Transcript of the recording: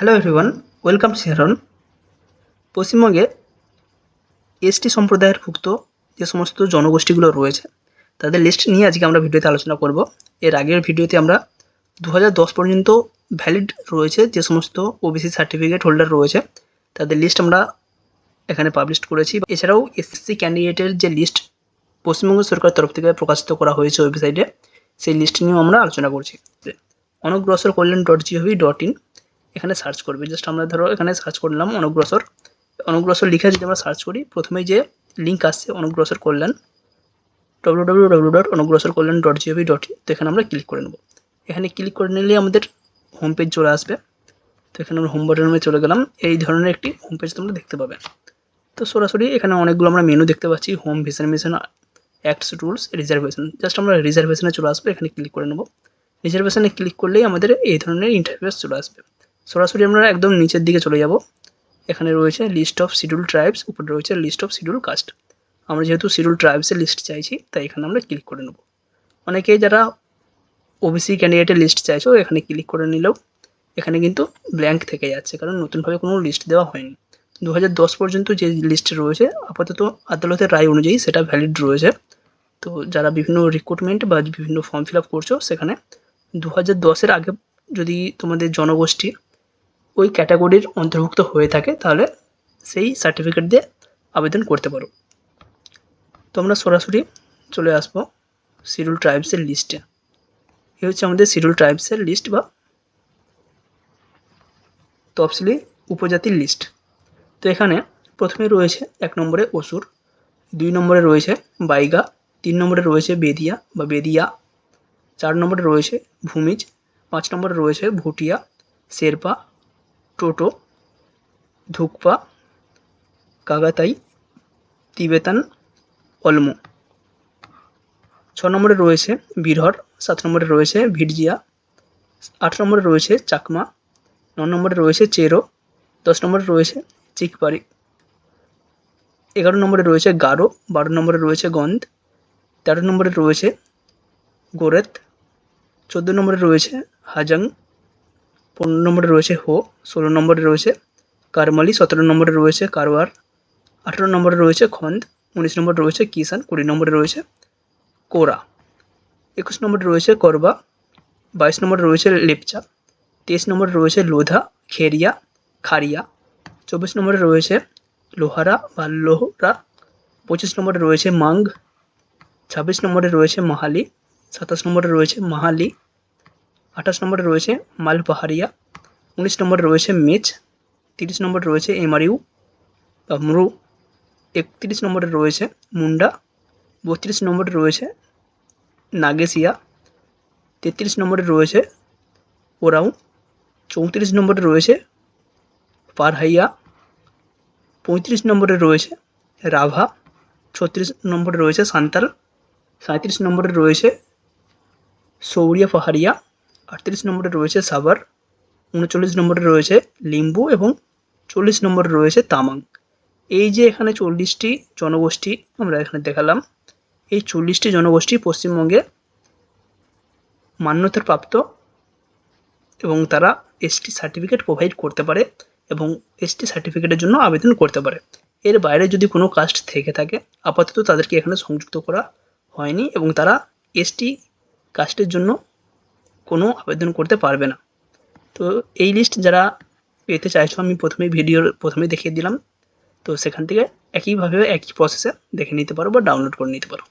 Hello everyone welcome Sharon পশ্চিমবঙ্গে ST সম্প্রদায়ের ভুক্ত যে সমস্ত জনগোষ্ঠীগুলো রয়েছে, তাদের লিস্ট নিয়ে আজকে আমরা ভিডিওতে আলোচনা করব। এর আগের ভিডিওতে আমরা দু পর্যন্ত ভ্যালিড রয়েছে যে সমস্ত ওবিসি সার্টিফিকেট হোল্ডার রয়েছে, তাদের লিস্ট আমরা এখানে পাবলিশ করেছি। এছাড়াও এসএসসি ক্যান্ডিডেটের যে লিস্ট পশ্চিমবঙ্গ সরকার তরফ থেকে প্রকাশিত করা হয়েছে ওয়েবসাইটে সেই লিস্ট নিয়েও আমরা আলোচনা করছি। Anagrasar Kalyan dot GOV dot in এখানে সার্চ করবে। জাস্ট আমরা ধরো এখানে সার্চ করলাম অনগ্রসর অনগ্রসর লিখে যদি আমরা সার্চ করি, প্রথমেই যে লিঙ্ক আসছে Anagrasar Kalyan W W W dot Anagrasar Kalyan dot gov dot তো এখানে আমরা ক্লিক করে নেব। এখানে ক্লিক করে নিলে আমাদের হোম পেজ চলে আসবে। তো এখানে আমরা হোম বাটনে চলে গেলাম। এই ধরনের একটি হোম পেজ তোমরা দেখতে পাবে। তো সরাসরি এখানে অনেকগুলো আমরা মেনু দেখতে পাচ্ছি। Home vision mission acts rules reservation just আমরা রিজার্ভেশনে চলে আসব। এখানে ক্লিক করে নেব। রিজার্ভেশনে ক্লিক করলেই আমাদের এই ধরনের ইন্টারফেস চলে আসবে। সরাসরি আমরা একদম নিচের দিকে চলে যাব। এখানে রয়েছে লিস্ট অফ শিডিউল ট্রাইবস উপরে রয়েছে লিস্ট অফ শিডিউল কাস্ট আমরা যেহেতু শিডিউল ট্রাইবসের লিস্ট চাইছি, তাই এখানে আমরা ক্লিক করে নেব। অনেকেই যারা ওবিসি ক্যান্ডিডেটের লিস্ট চাইছো, এখানে ক্লিক করে নিলেও এখানে কিন্তু ব্ল্যাঙ্ক থেকে যাচ্ছে, কারণ নতুনভাবে কোনো লিস্ট দেওয়া হয়নি। দু পর্যন্ত যে লিস্ট রয়েছে, আপাতত আদালতের রায় অনুযায়ী সেটা ভ্যালিড রয়েছে। তো যারা বিভিন্ন রিক্রুটমেন্ট বা বিভিন্ন ফর্ম ফিল আপ করছ, সেখানে দু হাজার দশের আগে যদি তোমাদের জনগোষ্ঠী ওই ক্যাটাগরির অন্তর্ভুক্ত হয়ে থাকে, তাহলে সেই সার্টিফিকেট দিয়ে আবেদন করতে পারো। তো আমরা সরাসরি চলে আসব শিডিউল ট্রাইবসের লিস্টে এই হচ্ছে আমাদের শিডিউল ট্রাইবসের লিস্ট বা তফসিলি উপজাতির লিস্ট তো এখানে প্রথমে রয়েছে এক নম্বরে অসুর, দুই নম্বরে রয়েছে বাইগা, তিন নম্বরে রয়েছে বেদিয়া বা বেদিয়া, চার নম্বরে রয়েছে ভূমিজ, পাঁচ নম্বরে রয়েছে ভুটিয়া, শেরপা টোটো ধুকপা কাগাতাই, তিবেতান, অলমো। ছ নম্বরে রয়েছে বীরহর, সাত নম্বরে রয়েছে ভিরজিয়া আট নম্বরে রয়েছে চাকমা, ন নম্বরে রয়েছে চেরো, দশ নম্বরে রয়েছে চিকপাড়ি। এগারো নম্বরে রয়েছে গারো, বারো নম্বরে রয়েছে গন্ধ, তেরো নম্বরে রয়েছে গোরেত চোদ্দ নম্বরে রয়েছে হাজাং পনেরো নম্বরে রয়েছে হো ষোলো নম্বরে রয়েছে কারমালি সতেরো নম্বরে রয়েছে কারওয়ার আঠেরো নম্বরে রয়েছে খন্দ উনিশ নম্বরে রয়েছে কিষান কুড়ি নম্বরে রয়েছে কোরা একুশ নম্বরে রয়েছে করবা বাইশ নম্বরে রয়েছে লেপচা তেইশ নম্বরে রয়েছে লোধা খেরিয়া খারিয়া চব্বিশ নম্বরে রয়েছে লোহারা বা লোহরা পঁচিশ নম্বরে রয়েছে মাং ছাব্বিশ নম্বরে রয়েছে মাহালি সাতাশ নম্বরে রয়েছে মাহালি আঠাশ নম্বরে রয়েছে মালপাহাড়িয়া উনিশ নম্বরে রয়েছে মেচ তিরিশ নম্বরে রয়েছে এমআরইউ বা মরু একত্রিশ নম্বরে রয়েছে মুন্ডা বত্রিশ নম্বরে রয়েছে নাগেশিয়া তেত্রিশ নম্বরে রয়েছে ওরাউ চৌত্রিশ নম্বরে রয়েছে পারহাইয়া পঁয়ত্রিশ নম্বরে রয়েছে রাভা ছত্রিশ নম্বরে রয়েছে সান্তাল সাঁত্রিশ নম্বরে রয়েছে সৌরিয়া পাহাড়িয়া আটত্রিশ নম্বরে রয়েছে সাবার উনচল্লিশ নম্বরে রয়েছে লিম্বু এবং চল্লিশ নম্বরে রয়েছে তামাং। এই যে এখানে চল্লিশটি জনগোষ্ঠী আমরা এখানে দেখালাম, এই চল্লিশটি জনগোষ্ঠী পশ্চিমবঙ্গে মান্যতার প্রাপ্ত এবং তারা এসটি সার্টিফিকেট প্রোভাইড করতে পারে এবং এসটি সার্টিফিকেটের জন্য আবেদন করতে পারে। এর বাইরে যদি কোনো কাস্ট থেকে থাকে, আপাতত তাদেরকে এখানে সংযুক্ত করা হয়নি এবং তারা এসটি কাস্টের জন্য কোনো আবেদন করতে পারবে না। তো এই লিস্ট যারা পেতে চাইছো, আমি প্রথমে ভিডিওর প্রথমে দেখিয়ে দিলাম। তো সেখান থেকে একইভাবে একই প্রসেসে দেখে নিতে পারো বা ডাউনলোড করে নিতে পারো।